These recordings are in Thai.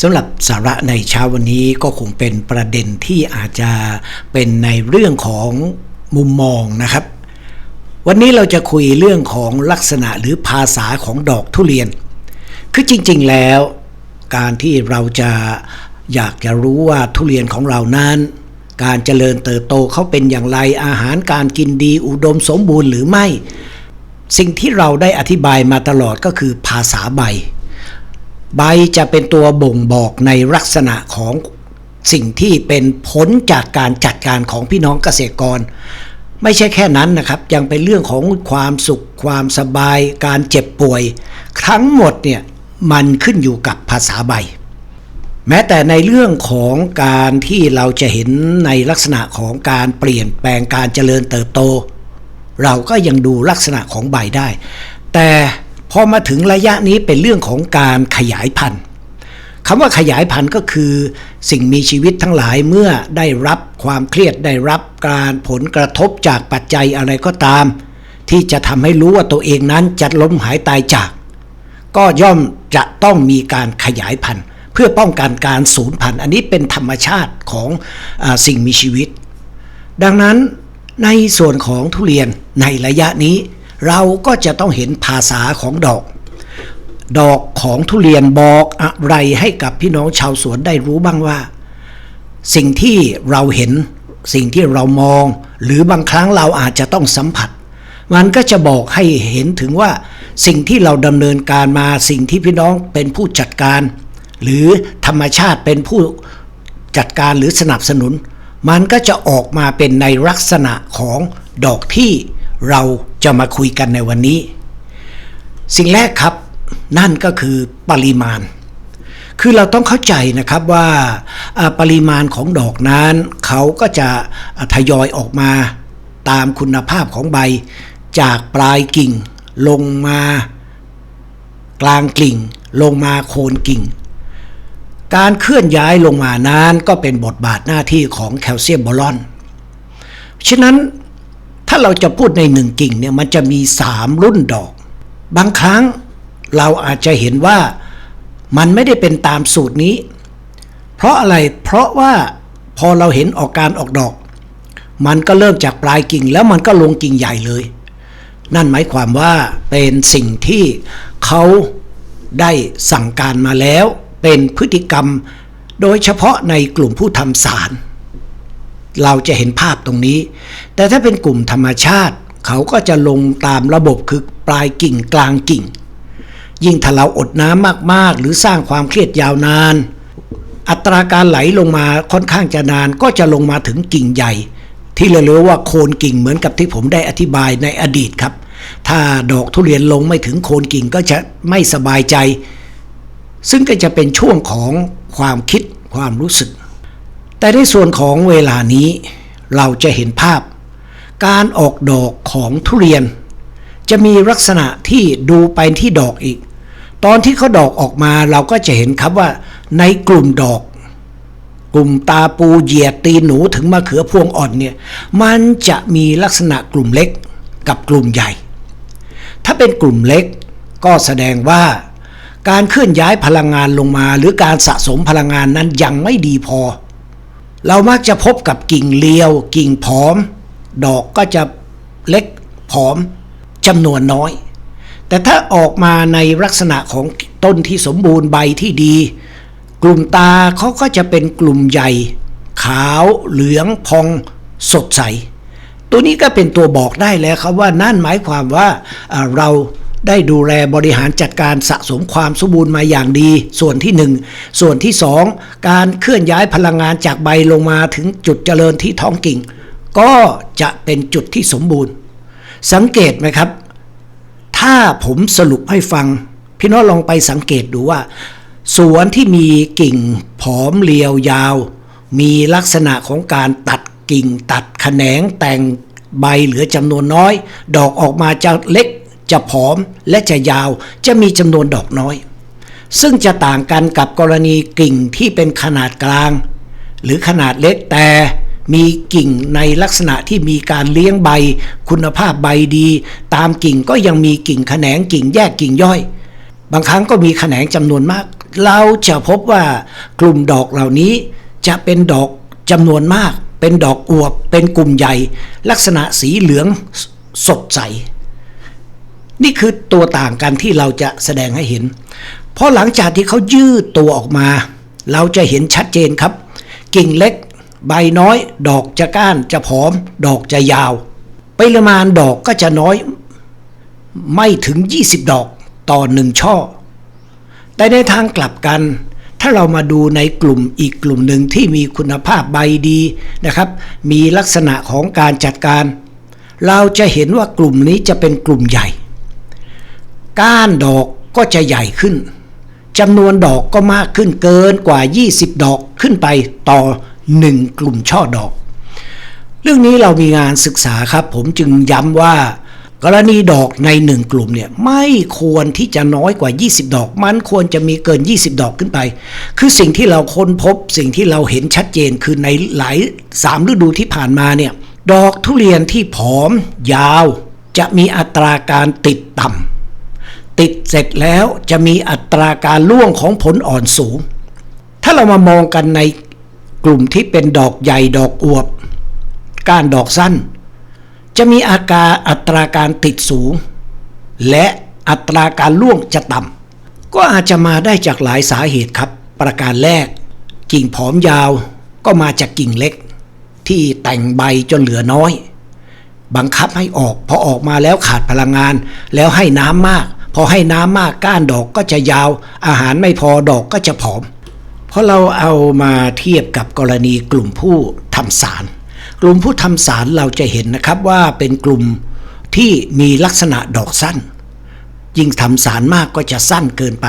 สำหรับสาระในเช้าวันนี้ก็คงเป็นประเด็นที่อาจจะเป็นในเรื่องของมุมมองนะครับ วันนี้เราจะคุยเรื่องของลักษณะหรือภาษาของดอกทุเรียน คือจริงๆแล้ว การที่เราจะอยากจะรู้ว่าทุเรียนของเรานั้น การเจริญเติบโตเขาเป็นอย่างไรอาหารการกินดีอุดมสมบูรณ์หรือไม่ สิ่งที่เราได้อธิบายมาตลอดก็คือภาษาใบ ใบจะเป็นตัวบ่งบอกในลักษณะของสิ่งที่เป็นผลจากการจัดการของพี่น้องเกษตรกร ไม่ใช่แค่นั้นนะครับ ยังเป็นเรื่องของความสุขความสบาย การเจ็บป่วย ทั้งหมดเนี่ยมันขึ้นอยู่กับภาษาใบ แม้แต่ในเรื่องของการที่เราจะเห็นในลักษณะของการเปลี่ยนแปลงการเจริญเติบโต เราก็ยังดูลักษณะของใบได้ แต่ พอมาถึงระยะนี้เป็นเรื่องของการขยายพันธุ์คำว่าขยายพันธุ์ก็คือ สิ่งมีชีวิตทั้งหลายเมื่อได้รับความเครียดได้รับการผลกระทบจากปัจจัยอะไรก็ตาม ที่จะทำให้รู้ว่าตัวเองนั้นจะล้มหายตายจาก ก็ย่อมจะต้องมีการขยายพันธุ์ เพื่อป้องกันการสูญพันธุ์ อันนี้เป็นธรรมชาติของอสิ่งมีชีวิต ดังนั้นในส่วนของทุเรียนในระยะนี้ เราก็จะต้องเห็นภาษาของดอก ดอกของทุเรียนบอกอะไรให้กับพี่น้องชาวสวนได้รู้บ้างว่า สิ่งที่เราเห็นสิ่งที่เรามอง หรือบางครั้งเราอาจจะต้องสัมผัส มันก็จะบอกให้เห็นถึงว่า สิ่งที่เราดำเนินการมาสิ่งที่พี่น้องเป็นผู้จัดการ หรือธรรมชาติเป็นผู้จัดการหรือสนับสนุน มันก็จะออกมาเป็นในลักษณะของดอกที่ เราจะมาคุยกันในวันนี้ สิ่งแรกครับนั่นก็คือปริมาณ คือเราต้องเข้าใจนะครับว่าปริมาณของดอกนั้นเขาก็จะทยอยออกมาตามคุณภาพของใบ จากปลายกิ่ง ลงมากลางกิ่ง ลงมาโคนกิ่ง การเคลื่อนย้ายลงมานั้นก็เป็นบทบาทหน้าที่ของแคลเซียมบอลอน ฉะนั้น ถ้าเราจะพูดในหนึ่งกิ่งเนี่ยมันจะมีสามรุ่นดอก บางครั้งเราอาจจะเห็นว่ามันไม่ได้เป็นตามสูตรนี้ เพราะอะไรเพราะว่าพอเราเห็นออกการออกดอก มันก็เริ่มจากปลายกิ่งแล้วมันก็ลงกิ่งใหญ่เลย นั่นหมายความว่าเป็นสิ่งที่เขาได้สั่งการมาแล้ว เป็นพฤติกรรม โดยเฉพาะในกลุ่มผู้ทำสาร เราจะเห็นภาพตรงนี้ แต่ถ้าเป็นกลุ่มธรรมชาติ เขาก็จะลงตามระบบคือปลายกิ่งกลางกิ่ง ยิ่งถ้าเราอดน้ำมากๆ หรือสร้างความเครียดยาวนาน อัตราการไหลลงมาค่อนข้างจะนานก็จะลงมาถึงกิ่งใหญ่ ที่เราเรียกว่าโคนกิ่งเหมือนกับที่ผมได้อธิบายในอดีตครับ ถ้าดอกทุเรียนลงไม่ถึงโคนกิ่งก็จะไม่สบายใจ ซึ่งก็จะเป็นช่วงของความคิดความรู้สึก แต่ในส่วนของเวลานี้เราจะเห็นภาพ การออกดอกของทุเรียน จะมีลักษณะที่ดูไปที่ดอกอีก ตอนที่เขาดอกออกมาเราก็จะเห็นครับว่าในกลุ่มดอก กลุ่มตาปูเหยียดตีหนูถึงมะเขือพวงอ่อนเนี่ยมันจะมีลักษณะกลุ่มเล็กกับกลุ่มใหญ่ ถ้าเป็นกลุ่มเล็กก็แสดงว่าการเคลื่อนย้ายพลังงานลงมา หรือการสะสมพลังงานนั้นยังไม่ดีพอ เรามักจะพบกับกิ่งเลียว กิ่งผอม ดอกก็จะเล็กผอมจำนวนน้อย แต่ถ้าออกมาในลักษณะของต้นที่สมบูรณ์ใบที่ดี กลุ่มตาเขาก็จะเป็นกลุ่มใหญ่ ขาวเหลืองพองสดใส ตัวนี้ก็เป็นตัวบอกได้แล้วครับว่านั่นหมายความว่าอ่าเรา ได้ดูแลบริหารจัดการสะสมความสมบูรณ์มาอย่างดี ส่วนที่หนึ่งส่วนที่สองการเคลื่อนย้ายพลังงานจากใบลงมาถึงจุดเจริญที่ท้องกิ่ง ก็จะเป็นจุดที่สมบูรณ์ สังเกตไหมครับ ถ้าผมสรุปให้ฟัง พี่น้องลองไปสังเกตดูว่า สวนที่มีกิ่งผอมเรียวยาว มีลักษณะของการตัดกิ่งตัดแขนงแต่งใบเหลือจำนวนน้อย ดอกออกมาจะเล็ก จะผอมและจะยาวจะมีจำนวนดอกน้อย ซึ่งจะต่างกันกับกรณีกิ่งที่เป็นขนาดกลาง หรือขนาดเล็กแต่มีกิ่งในลักษณะที่มีการเลี้ยงใบ คุณภาพใบดี ตามกิ่งก็ยังมีกิ่งแขนงกิ่งแยกกิ่งย่อย บางครั้งก็มีแขนงจำนวนมาก เราจะพบว่ากลุ่มดอกเหล่านี้จะเป็นดอกจำนวนมาก เป็นดอกอวบ เป็นกลุ่มใหญ่ ลักษณะสีเหลืองสดใส นี่คือตัวต่างกันที่เราจะแสดงให้เห็น เพราะหลังจากที่เขายืดตัวออกมา เราจะเห็นชัดเจนครับ กิ่งเล็ก ใบน้อย ดอกจะก้านจะผอม ดอกจะยาว ปริมาณดอกก็จะน้อย ไม่ถึง 20 ดอกต่อหนึ่งช่อ แต่ในทางกลับกัน ถ้าเรามาดูในกลุ่มอีกกลุ่มหนึ่งที่มีคุณภาพใบดีนะครับ มีลักษณะของการจัดการ เราจะเห็นว่ากลุ่มนี้จะเป็นกลุ่มใหญ่ ก้านดอกก็จะใหญ่ขึ้นจำนวนดอกก็มากขึ้นเกินกว่า 20 ดอกขึ้นไปต่อ 1 กลุ่มช่อดอก เรื่องนี้เรามีงานศึกษาครับ ผมจึงย้ำว่า กรณีดอกในหนึ่งกลุ่มเนี่ยไม่ควรที่จะน้อยกว่า 20 ดอก มันควรจะมีเกิน 20 ดอกขึ้นไป คือสิ่งที่เราค้นพบสิ่งที่เราเห็นชัดเจนคือในหลายสามฤดูที่ผ่านมาเนี่ยดอกทุเรียนที่ผอม ยาว จะมีอัตราการติดต่ำ ติดเสร็จแล้วจะมีอัตราการร่วงของผลอ่อนสูง ถ้าเรามามองกันในกลุ่มที่เป็นดอกใหญ่ดอกอวบก้านดอกสั้น จะมีอาการอัตราการติดสูง และอัตราการร่วงจะต่ำก็อาจจะมาได้จากหลายสาเหตุครับ ประการแรก กิ่งผอมยาวก็มาจากกิ่งเล็ก ที่แต่งใบจนเหลือน้อย บังคับให้ออกพอออกมาแล้วขาดพลังงานแล้วให้น้ำมาก พอให้น้ำมากก้านดอกก็จะยาว อาหารไม่พอดอกก็จะผอม เพราะเราเอามาเทียบกับกรณีกลุ่มผู้ทำสาร กลุ่มผู้ทำสารเราจะเห็นนะครับว่าเป็นกลุ่มที่มีลักษณะดอกสั้น ยิ่งทำสารมากก็จะสั้นเกินไป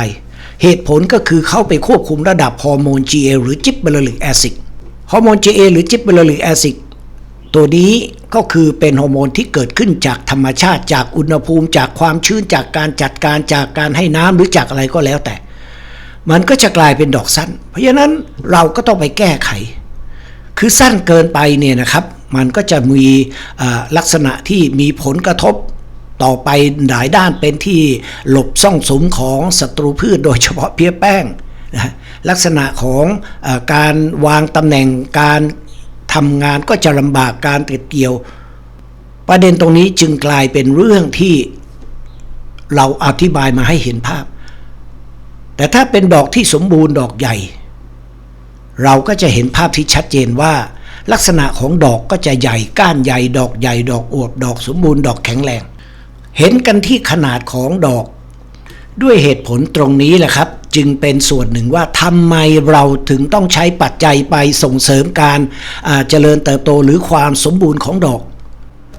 เหตุผลก็คือเข้าไปควบคุมระดับฮอร์โมน GA หรือจิบเบลลิกแอซิดฮอร์โมน GA หรือจิบเบลลิกแอซิด ตัวนี้ก็คือเป็นฮอร์โมนที่เกิดขึ้นจากธรรมชาติจากอุณหภูมิ จากความชื้นจากการจัดการจากการให้น้ำหรือจากอะไรก็แล้วแต่ มันก็จะกลายเป็นดอกสั้น เพราะฉะนั้นเราก็ต้องไปแก้ไข คือสั้นเกินไปเนี่ยนะครับ มันก็จะมีลักษณะที่มีผลกระทบต่อไปหลายด้านเป็นที่หลบซ่องสมของศัตรูพืชโดยเฉพาะเพี้ยแป้งนะลักษณะของอการวางตำแหน่งการ ทำงานก็จะลำบากการเก็บเกี่ยว ประเด็นตรงนี้จึงกลายเป็นเรื่องที่เราอธิบายมาให้เห็นภาพ แต่ถ้าเป็นดอกที่สมบูรณ์ดอกใหญ่ เราก็จะเห็นภาพที่ชัดเจนว่า ลักษณะของดอกก็จะใหญ่ก้านใหญ่ดอกใหญ่ดอกอวบดอกสมบูรณ์ดอกแข็งแรง เห็นกันที่ขนาดของดอก ด้วยเหตุผลตรงนี้แหละครับ จึงเป็นส่วนหนึ่งว่าทำไมเราถึงต้องใช้ปัจจัยไปส่งเสริมการเจริญเติบโตหรือความสมบูรณ์ของดอก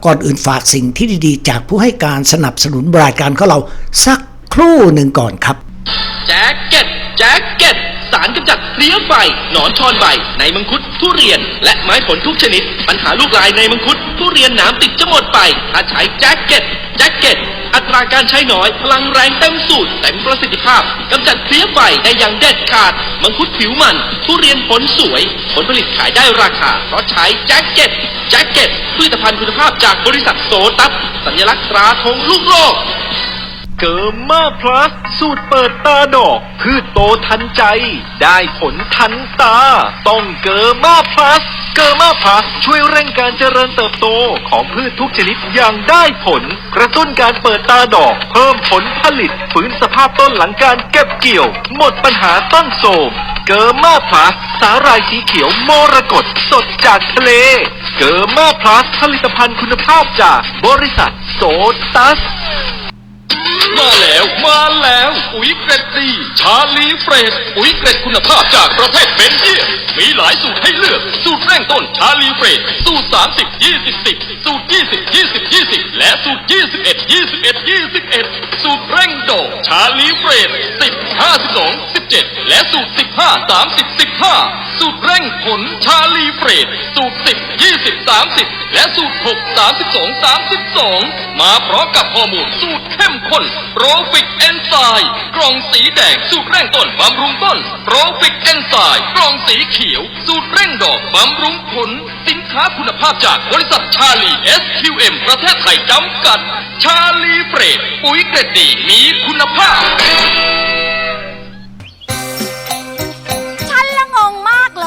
ก่อนอื่นฝากสิ่งที่ดีๆ จากผู้ให้การสนับสนุนบริการของเราสักครู่หนึ่งก่อนครับแจ็คเก็ตแจ็คเก็ตสารกำจัดเลี้ยไฟหนอนชอนใบ ในมังคุดทุเรียน และไม้ผลทุกชนิด ปัญหาลูกลายในมังคุดทุเรียนหนามติดจะหมดไป ถ้าใช้แจ็คเก็ตแจ็คเก็ตอัตราการใช้น้อย พลังแรงเต็มสูตรเต็มประสิทธิภาพกำจัดเพลี้ยไฟได้อย่างเด็ดขาด มังคุดผิวมัน ทุเรียนผลสวย ผลผลิตขายได้ราคา เพราะใช้แจ็คเก็ต แจ็คเก็ตผลิตภัณฑ์คุณภาพจากบริษัทโซตัสสัญลักษณ์ตราธงลูกโลก เกิร์มาพลัส สูตรเปิดตาดอก พืชโตทันใจ ได้ผลทันตา ต้องเกิร์มาพลัส เกิร์มาพลัส ช่วยเร่งการเจริญเติบโตของพืชทุกชนิดอย่างได้ผล กระตุ้นการเปิดตาดอก เพิ่มผลผลิตฟื้นสภาพต้นหลังการเก็บเกี่ยว หมดปัญหาต้นโทรมเกิร์มาพลัส สาหร่ายสีเขียวมรกตสดจากทะเล เกิร์มาพลัส ผลิตภัณฑ์คุณภาพจากบริษัทโซตัส มาแล้วมาแล้วปุ๋ยเกรดดี ชาลีเฟรชปุ๋ยเกรดคุณภาพจากประเทศเบลเยียมมีหลายสูตรให้เลือก สูตรเร่งต้นชาลีเฟรชสูตร 30 20 10 สูตร 20 20 20 และสูตร 21 21 21 สูตรเร่งโดดชาลีเฟรช10 52 17 และสูตร 15 30 15 สูตรเร่งผลชาลีเฟรชสูตร 10 20 30 และสูตร 6 32 32 มาพร้อมกับฮอร์โมนสูตรเข้มข้นโปรฟิกเอนไซม์กล่องสีแดงสูตรเร่งต้นบำรุงต้นโปรฟิกเอนไซม์กล่องสีเขียว สูตรเร่งดอกบำรุงผล สินค้าคุณภาพจากบริษัทชาลี SQM ประเทศไทยจำกัด ชาลีเฟรดปุ๋ยเกรดดีมีคุณภาพ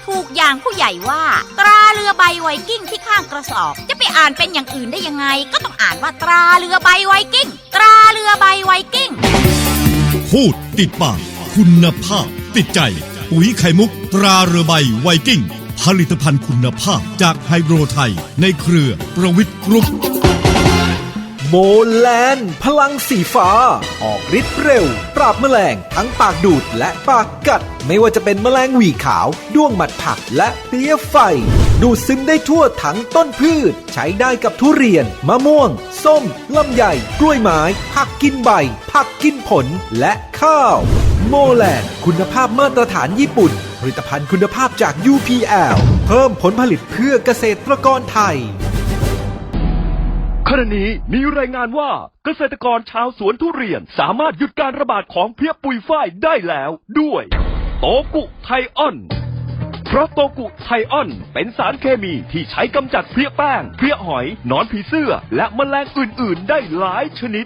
ถูก อย่างผู้ใหญ่ว่า ตราเรือใบไวกิ้งที่ข้างกระสอบ จะไปอ่านเป็นอย่างอื่นได้ยังไง ก็ต้องอ่านว่าตราเรือใบไวกิ้ง ตราเรือใบไวกิ้ง พูดติดปาก คุณภาพ ติดใจ ปุ๋ยไข่มุก ตราเรือใบไวกิ้ง ผลิตภัณฑ์คุณภาพจากไฮโดรไทย ในเครือประวิทย์กรุ๊ป โมแลนพลังสีฟ้า ออกฤทธิ์เร็ว ปราบแมลง ทั้งปากดูดและปากกัด ไม่ว่าจะเป็นแมลงหวีขาว ด้วงหมัดผักและเพลี้ยไฟ ดูดซึมได้ทั่วทั้งต้นพืช ใช้ได้กับทุเรียน มะม่วง ส้ม ลำไย กล้วยไม้ผักกินใบ ผักกินผลและข้าว โมแลนคุณภาพมาตรฐานญี่ปุ่น ผลิตภัณฑ์คุณภาพจาก UPL เพิ่มผลผลิตเพื่อเกษตรกรไทย ขณะนี้มีรายงานว่าเกษตรกรชาวสวนทุเรียนสามารถหยุดการระบาดของเพลี้ยปุยฝ้ายได้แล้วด้วย โตกุไทออน เพราะโตกุไทออนเป็นสารเคมีที่ใช้กำจัดเพลี้ยแป้ง เพลี้ยหอย หนอนผีเสื้อ และแมลงอื่น ๆ ได้หลายชนิด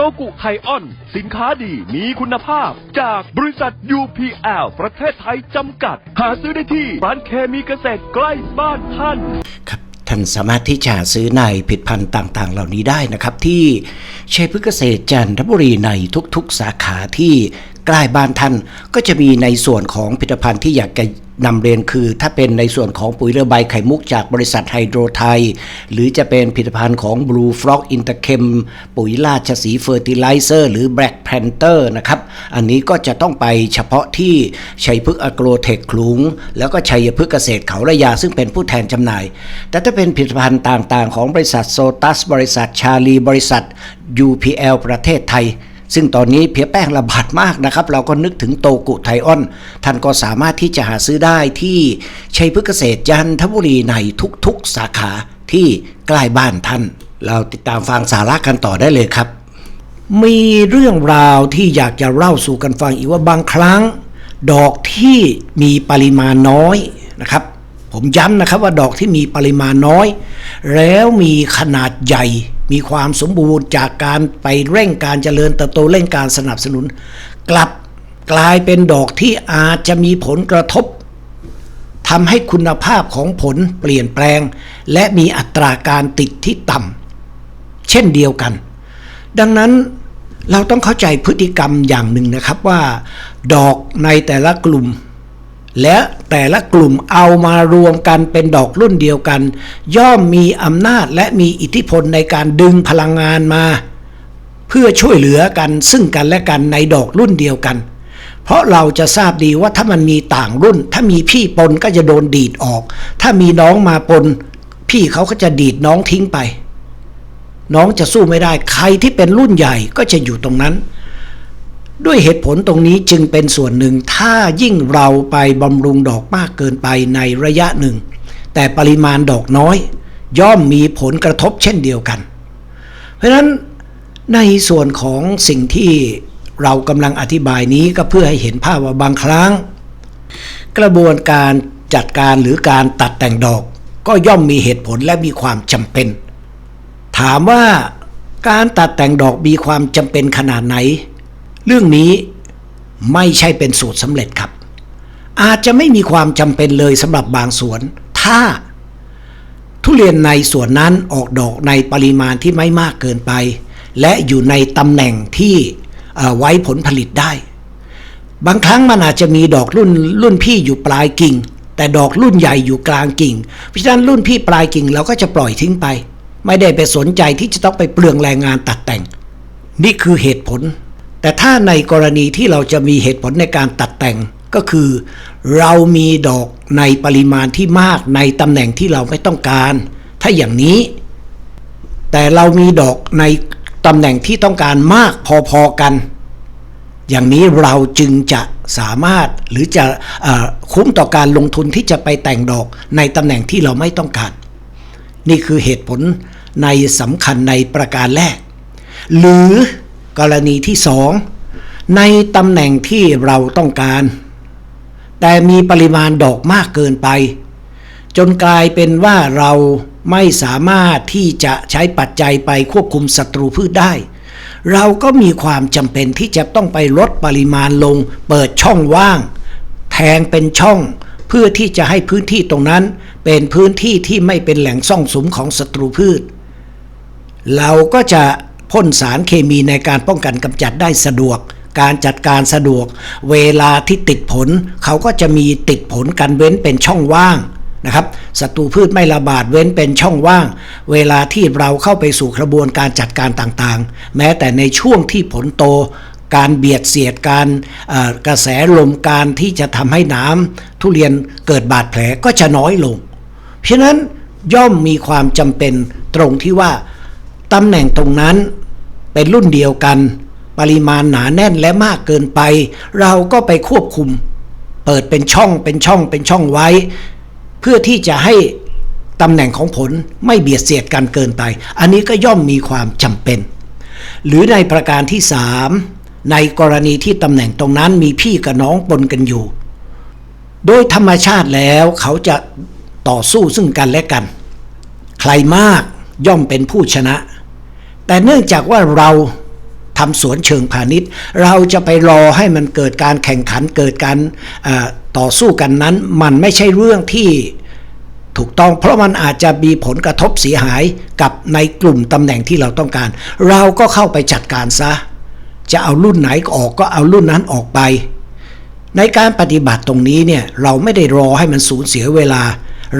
โตกุไทออน สินค้าดีมีคุณภาพ จากบริษัท UPL ประเทศไทยจำกัด หาซื้อได้ที่ ร้านเคมีเกษตรใกล้บ้านท่านครับท่านสามารถที่จะซื้อในผลิตภัณฑ์ต่างๆ เหล่านี้ได้นะครับ ที่เชฟพืเกษตรจันทบุรีในทุกๆ สาขาที่ใกล้บ้านท่านก็จะมีในส่วนของผลิตภัณฑ์ที่อยากจะ นำเรียนคือ ถ้าเป็นในส่วนของปุ๋ยเรือใบไข่มุกจากบริษัทไฮโดรไทย หรือจะเป็นผลิตภัณฑ์ของ Blue Frog Interchem ปุ๋ยราชสีเฟอร์ติไลเซอร์หรือ Black Panther นะครับ อันนี้ก็จะต้องไปเฉพาะที่ชัยพฤกษ์อโกรเทคขลุง แล้วก็ชัยพฤกษ์เกษตรเขาระยา ซึ่งเป็นผู้แทนจำหน่าย แต่ถ้าเป็นผลิตภัณฑ์ต่างๆ ของบริษัทโซตัสบริษัทชาลีบริษัท UPL ประเทศไทย ซึ่งตอนนี้เพียแป้งระบาดมากนะครับ เราก็นึกถึงโตกุไทออน ท่านก็สามารถที่จะหาซื้อได้ที่ชัยพฤกษเกษตรจันทบุรีในทุกๆสาขาที่ใกล้บ้านท่าน เราติดตามฟังสาระกันต่อได้เลยครับ มีเรื่องราวที่อยากจะเล่าสู่กันฟังอีกว่าบางครั้ง ดอกที่มีปริมาณน้อยนะครับ ผมย้ำนะครับว่าดอกที่มีปริมาณน้อย แล้วมีขนาดใหญ่ มีความสมบูรณ์จากการไปเร่งการเจริญเติบโตเร่งการสนับสนุน กลับกลายเป็นดอกที่อาจจะมีผลกระทบทำให้คุณภาพของผลเปลี่ยนแปลง และมีอัตราการติดที่ต่ำเช่นเดียวกัน ดังนั้นเราต้องเข้าใจพฤติกรรมอย่างหนึ่งนะครับว่า ดอกในแต่ละกลุ่ม และแต่ละกลุ่มเอามารวมกันเป็นดอกรุ่นเดียวกัน ย่อมมีอำนาจและมีอิทธิพลในการดึงพลังงานมา เพื่อช่วยเหลือกันซึ่งกันและกันในดอกรุ่นเดียวกัน เพราะเราจะทราบดีว่าถ้ามันมีต่างรุ่น ถ้ามีพี่ปนก็จะโดนดีดออก ถ้ามีน้องมาปน พี่เขาก็จะดีดน้องทิ้งไป น้องจะสู้ไม่ได้ใครที่เป็นรุ่นใหญ่ก็จะอยู่ตรงนั้น ด้วยเหตุผลตรงนี้จึงเป็นส่วนหนึ่งถ้ายิ่งเราไปบำรุงดอกมากเกินไปในระยะหนึ่ง แต่ปริมาณดอกน้อย ย่อมมีผลกระทบเช่นเดียวกัน เพราะนั้นในส่วนของสิ่งที่เรากำลังอธิบายนี้ก็เพื่อให้เห็นภาพว่าบางครั้ง กระบวนการจัดการหรือการตัดแต่งดอก ก็ย่อมมีเหตุผลและมีความจำเป็น ถามว่าการตัดแต่งดอกมีความจำเป็นขนาดไหน เรื่องนี้ไม่ใช่เป็นสูตรสำเร็จครับ อาจจะไม่มีความจำเป็นเลยสำหรับบางสวน ถ้า ทุเรียนในสวนนั้นออกดอกในปริมาณที่ไม่มากเกินไป และอยู่ในตำแหน่งที่ไว้ผลผลิตได้ บางครั้งมันอาจจะมีดอกรุ่นรุ่นพี่อยู่ปลายกิ่ง แต่ดอกรุ่นใหญ่อยู่กลางกิ่ง เพราะฉะนั้นรุ่นพี่ปลายกิ่งเราก็จะปล่อยทิ้งไป ไม่ได้ไปสนใจที่จะต้องไปเปลืองแรงงานตัดแต่ง นี่คือเหตุผล แต่ถ้าในกรณีที่เราจะมีเหตุผลในการตัดแต่งก็คือ เรามีดอกในปริมาณที่มากในตำแหน่งที่เราไม่ต้องการ ถ้าอย่างนี้ แต่เรามีดอกในตำแหน่งที่ต้องการมากพอๆกัน อย่างนี้เราจึงจะสามารถหรือจะอ่อคุ้มต่อการลงทุนที่จะไปแต่งดอกในตำแหน่งที่เราไม่ต้องการ นี่คือเหตุผลในสำคัญในประการแรก หรือ กรณีที่สองในตำแหน่งที่เราต้องการ แต่มีปริมาณดอกมากเกินไป จนกลายเป็นว่าเราไม่สามารถที่จะใช้ปัจจัยไปควบคุมศัตรูพืชได้ เราก็มีความจำเป็นที่จะต้องไปลดปริมาณลง เปิดช่องว่าง แทงเป็นช่องเพื่อที่จะให้พื้นที่ตรงนั้น เป็นพื้นที่ที่ไม่เป็นแหล่งซ่องสุมของศัตรูพืช เราก็จะ พ่นสารเคมีในการป้องกันกำจัดได้สะดวก การจัดการสะดวก เวลาที่ติดผล เขาก็จะมีติดผลกันเว้นเป็นช่องว่างนะครับศัตรูพืชไม่ระบาดเว้นเป็นช่องว่าง เวลาที่เราเข้าไปสู่กระบวนการจัดการต่างๆ แม้แต่ในช่วงที่ผลโต การเบียดเสียดการกระแสลมการที่จะทำให้น้ำทุเรียนเกิดบาดแผลก็จะน้อยลง เพราะนั้นย่อมมีความจำเป็นตรงที่ว่า ตำแหน่งตรงนั้นเป็นรุ่นเดียวกัน ปริมาณหนาแน่นและมากเกินไป เราก็ไปควบคุม เปิดเป็นช่องเป็นช่องเป็นช่องไว้ เพื่อที่จะให้ตำแหน่งของผลไม่เบียดเสียดกันเกินไป อันนี้ก็ย่อมมีความจำเป็น หรือในประการที่3ในกรณีที่ตำแหน่งตรงนั้นมีพี่กับน้องปนกันอยู่ โดยธรรมชาติแล้วเขาจะต่อสู้ซึ่งกันและกัน ใครมากย่อมเป็นผู้ชนะ แต่เนื่องจากว่าเราทำสวนเชิงพาณิชย์ เราจะไปรอให้มันเกิดการแข่งขันเกิดการต่อสู้กันนั้น มันไม่ใช่เรื่องที่ถูกต้องเพราะมันอาจจะมีผลกระทบเสียหายกับในกลุ่มตำแหน่งที่เราต้องการ เราก็เข้าไปจัดการซะ จะเอารุ่นไหนออกก็เอารุ่นนั้นออกไป ในการปฏิบัติตรงนี้เนี่ยเราไม่ได้รอให้มันสูญเสียเวลา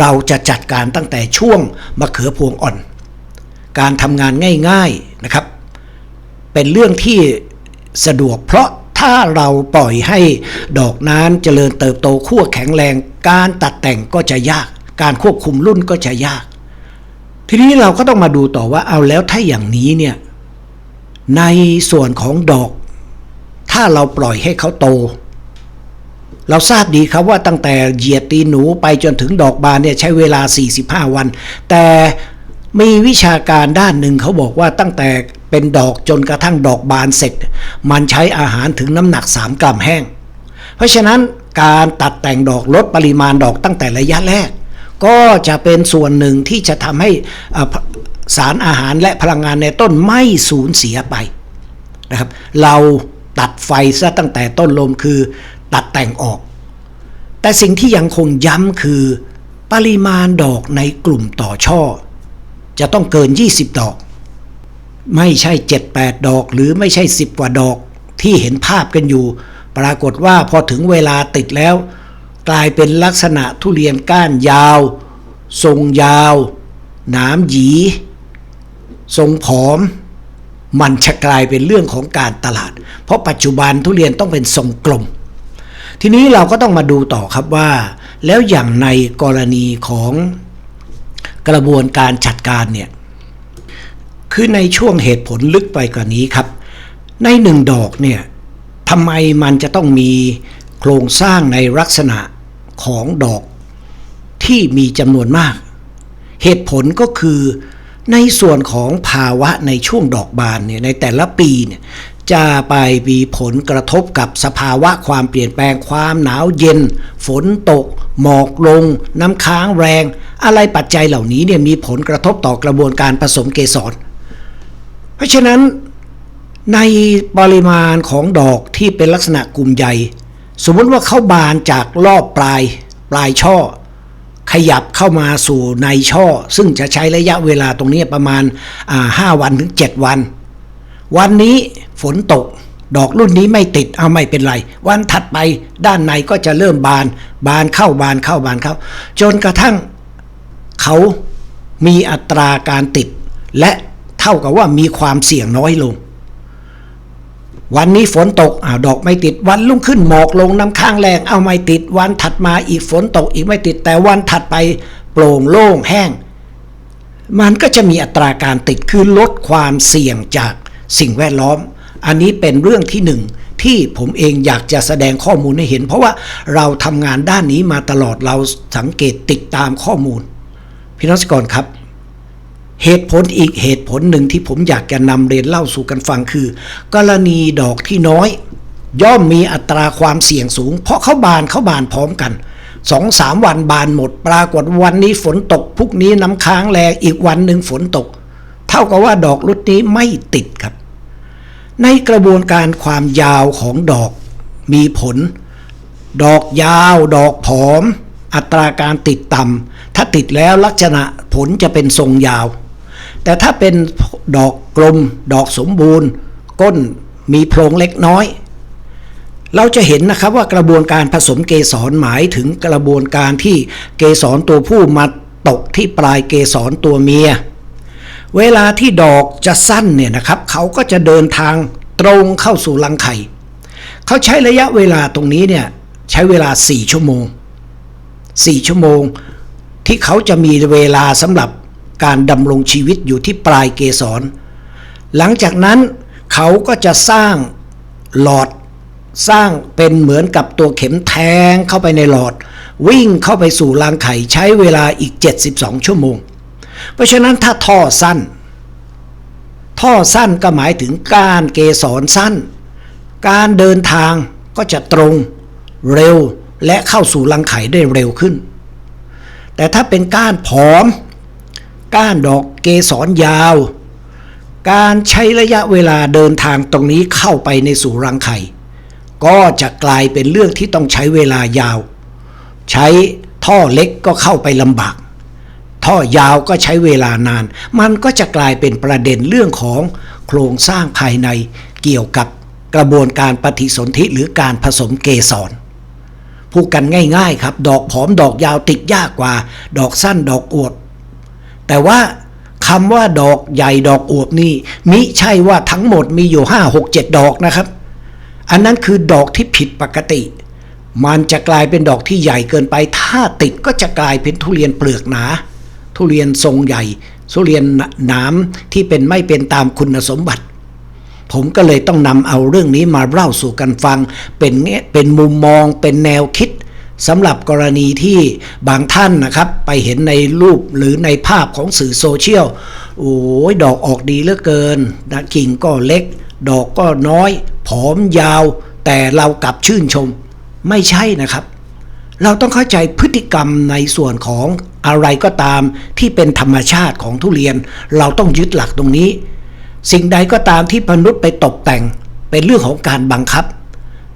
เราจะจัดการตั้งแต่ช่วงมะเขือพวงอ่อน การทำงานง่ายๆนะครับ เป็นเรื่องที่สะดวกเพราะถ้าเราปล่อยให้ดอกนั้นเจริญเติบโตขั้วแข็งแรง การตัดแต่งก็จะยาก การควบคุมรุ่นก็จะยาก ทีนี้เราก็ต้องมาดูต่อว่าเอาแล้วถ้าอย่างนี้เนี่ยในส่วนของดอก ถ้าเราปล่อยให้เขาโต เราทราบดีครับว่าตั้งแต่เหยียดตีหนูไปจนถึงดอกบานเนี่ยใช้เวลา 45 วัน แต่ มีวิชาการด้านหนึ่งเขาบอกว่าตั้งแต่เป็นดอกจนกระทั่งดอกบานเสร็จ มันใช้อาหารถึงน้ำหนัก 3 กรัมแห้ง เพราะฉะนั้นการตัดแต่งดอกลดปริมาณดอกตั้งแต่ระยะแรก ก็จะเป็นส่วนหนึ่งที่จะทำให้สารอาหารและพลังงานในต้นไม่สูญเสียไปนะครับเราตัดไฟซะตั้งแต่ต้นลมคือตัดแต่งออก แต่สิ่งที่ยังคงย้ำคือ ปริมาณดอกในกลุ่มต่อช่อ จะต้องเกิน 20 ดอก ไม่ใช่ 7-8 ดอกหรือไม่ใช่ 10 กว่าดอกที่เห็นภาพกันอยู่ ปรากฏว่าพอถึงเวลาติดแล้ว กลายเป็นลักษณะทุเรียนก้านยาว ทรงยาว หนามหยี ทรงผอม มันจะกลายเป็นเรื่องของการตลาด เพราะปัจจุบันทุเรียนต้องเป็นทรงกลม ทีนี้เราก็ต้องมาดูต่อครับว่า แล้วอย่างในกรณีของ กระบวนการจัดการเนี่ยคือในช่วงเหตุผลลึกไปกว่านี้ครับ ในหนึ่งดอกเนี่ยทำไมมันจะต้องมีโครงสร้างในลักษณะของดอกที่มีจำนวนมาก เหตุผลก็คือในส่วนของภาวะในช่วงดอกบานเนี่ยในแต่ละปีเนี่ย จะไปมีผลกระทบกับสภาวะความเปลี่ยนแปลงความหนาวเย็น ฝนตก หมอกลง น้ำค้างแรง อะไรปัจจัยเหล่านี้เนี่ยมีผลกระทบต่อกระบวนการผสมเกสร เพราะฉะนั้นในปริมาณของดอกที่เป็นลักษณะกลุ่มใหญ่ สมมติว่าเข้าบานจากรอบปลายปลายช่อ ขยับเข้ามาสู่ในช่อ ซึ่งจะใช้ระยะเวลาตรงนี้ประมาณ 5 วันถึง 7 วัน วันนี้ฝนตก ดอกรุ่นนี้ไม่ติดเอาไม่เป็นไร วันถัดไปด้านในก็จะเริ่มบาน บานเข้าบานเข้าบานเข้า จนกระทั่งเขามีอัตราการติด และเท่ากับว่ามีความเสี่ยงน้อยลง วันนี้ฝนตกอ้าวดอกไม่ติด วันรุ่งขึ้นหมอกลงน้ำค้างแรงเอาไม่ติด วันถัดมาอีกฝนตกอีกไม่ติด แต่วันถัดไปโปร่งโล่งแห้งมันก็จะมีอัตราการติดคือลดความเสี่ยงจาก สิ่งแวดล้อม อันนี้เป็นเรื่องที่หนึ่งที่ผมเองอยากจะแสดงข้อมูลให้เห็น เพราะว่าเราทำงานด้านนี้มาตลอดเราสังเกตติดตามข้อมูล พี่น้องสกรครับ เหตุผลอีกเหตุผลหนึ่งที่ผมอยากจะนำเรียนเล่าสู่กันฟังคือ กรณีดอกที่น้อย ย่อมมีอัตราความเสี่ยงสูง เพราะเขาบานเขาบานพร้อมกันสองสามวันบานหมด ปรากฏวันนี้ฝนตกพรุ่งนี้น้ำค้างแรงอีกวันหนึ่งฝนตก เท่ากับว่าดอกรุดนี้ไม่ติดครับ ในกระบวนการความยาวของดอกมีผล ดอกยาวดอกผอม อัตราการติดต่ำถ้าติดแล้วลักษณะผลจะเป็นทรงยาว แต่ถ้าเป็นดอกกลม ดอกสมบูรณ์ ก้นมีโพรงเล็กน้อย เราจะเห็นนะครับว่ากระบวนการผสมเกสรหมายถึงกระบวนการที่เกสรตัวผู้มาตกที่ปลายเกสรตัวเมีย เวลาที่ดอกจะสั้นเนี่ยนะครับเขาก็จะเดินทางตรงเข้าสู่รังไข่เขาใช้ระยะเวลาตรงนี้เนี่ยใช้เวลา 4 ชั่วโมง 4 ชั่วโมง ที่เขาจะมีเวลาสำหรับการดำรงชีวิตอยู่ที่ปลายเกสร หลังจากนั้นเขาก็จะสร้างหลอดสร้างเป็นเหมือนกับตัวเข็มแทงเข้าไปในหลอด วิ่งเข้าไปสู่รังไข่ใช้เวลาอีก 72 ชั่วโมง เพราะฉะนั้นถ้าท่อสั้น ท่อสั้นก็หมายถึงการเกสรสั้น การเดินทางก็จะตรงเร็วและเข้าสู่รังไข่ได้เร็วขึ้น แต่ถ้าเป็นก้านผอม ก้านดอกเกสรยาว การใช้ระยะเวลาเดินทางตรงนี้เข้าไปในสู่รังไข่ก็จะกลายเป็นเรื่องที่ต้องใช้เวลายาว ใช้ท่อเล็กก็เข้าไปลำบาก ท่อยาวก็ใช้เวลานาน มันก็จะกลายเป็นประเด็นเรื่องของโครงสร้างภายในเกี่ยวกับกระบวนการปฏิสนธิหรือการผสมเกสรพูดกันง่าย ๆ ครับ ดอกผอมดอกยาวติดยากกว่า ดอกสั้นดอกอวบแต่ว่าคำว่าดอกใหญ่ดอกอวบนี่มิใช่ว่าทั้งหมดมีอยู่5 6 7ดอกนะครับ อันนั้นคือดอกที่ผิดปกติ มันจะกลายเป็นดอกที่ใหญ่เกินไป ถ้าติดก็จะกลายเป็นทุเรียนเปลือกหนา ทุเรียนทรงใหญ่ ทุเรียนหนามที่เป็นไม่เป็นตามคุณสมบัติ ผมก็เลยต้องนำเอาเรื่องนี้มาเล่าสู่กันฟัง เป็นเป็นมุมมองเป็นแนวคิดสำหรับกรณีที่บางท่านนะครับ ไปเห็นในรูปหรือในภาพของสื่อโซเชียลโอ้ยดอกออกดีเหลือเกินนะกิ่งก็เล็ก ดอกก็น้อย ผอมยาว แต่เรากลับชื่นชม ไม่ใช่นะครับ เราต้องเข้าใจพฤติกรรมในส่วนของ อะไรก็ตามที่เป็นธรรมชาติของทุเรียน เราต้องยึดหลักตรงนี้ สิ่งใดก็ตามที่มนุษย์ไปตกแต่งเป็นเรื่องของการบังคับ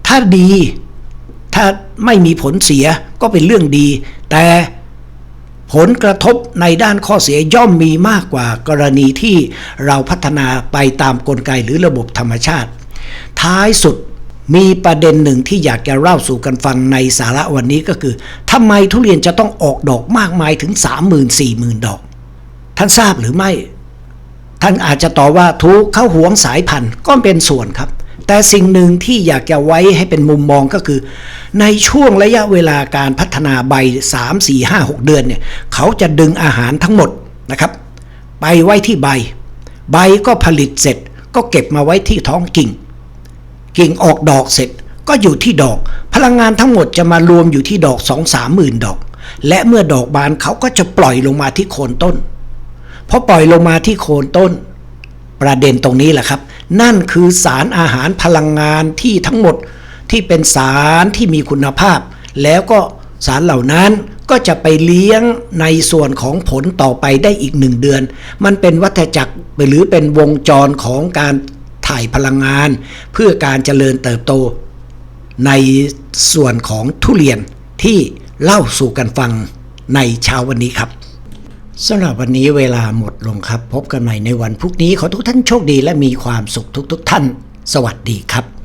ถ้าดีถ้าไม่มีผลเสียก็เป็นเรื่องดี แต่ผลกระทบในด้านข้อเสียย่อมมีมากกว่ากรณีที่เราพัฒนาไปตามกลไกหรือระบบธรรมชาติ ท้ายสุด มีประเด็นหนึ่งที่อยากจะเล่าสู่กันฟังในสาระวันนี้ก็คือทำไมทุเรียนจะต้องออกดอกมากมายถึง 30,000 40,000 ดอก ท่านทราบหรือไม่ ท่านอาจจะตอบว่าทุกเข้าหวงสายพันธุ์ก็เป็นส่วนครับ แต่สิ่งหนึ่งที่อยากจะไว้ให้เป็นมุมมองก็คือ ในช่วงระยะเวลาการพัฒนาใบ 3 4 5 6 เดือนเนี่ยเขาจะดึงอาหารทั้งหมดนะครับ ไปไว้ที่ใบ ใบก็ผลิตเสร็จก็เก็บมาไว้ที่ท้องกิ่ง กิ่งออกดอกเสร็จก็อยู่ที่ดอก พลังงานทั้งหมดจะมารวมอยู่ที่ดอก2 3หมื่นดอก และเมื่อดอกบานเขาก็จะปล่อยลงมาที่โคนต้นพอปล่อยลงมาที่โคนต้น ประเด็นตรงนี้แหละครับ นั่นคือสารอาหารพลังงานที่ทั้งหมดที่เป็นสารที่มีคุณภาพ แล้วก็สารเหล่านั้นก็จะไปเลี้ยงในส่วนของผลต่อไปได้อีกหนึ่งเดือน มันเป็นวัฏจักรหรือเป็นวงจรของการ ถ่ายพลังงาน เพื่อการเจริญเติบโต ในส่วนของทุเรียนที่เล่าสู่กันฟังในเช้าวันนี้ครับสำหรับวันนี้เวลาหมดลงครับ พบกันใหม่ในวันพรุ่งนี้ขอทุกท่านโชคดีและมีความสุขทุกๆทท่าน สวัสดีครับ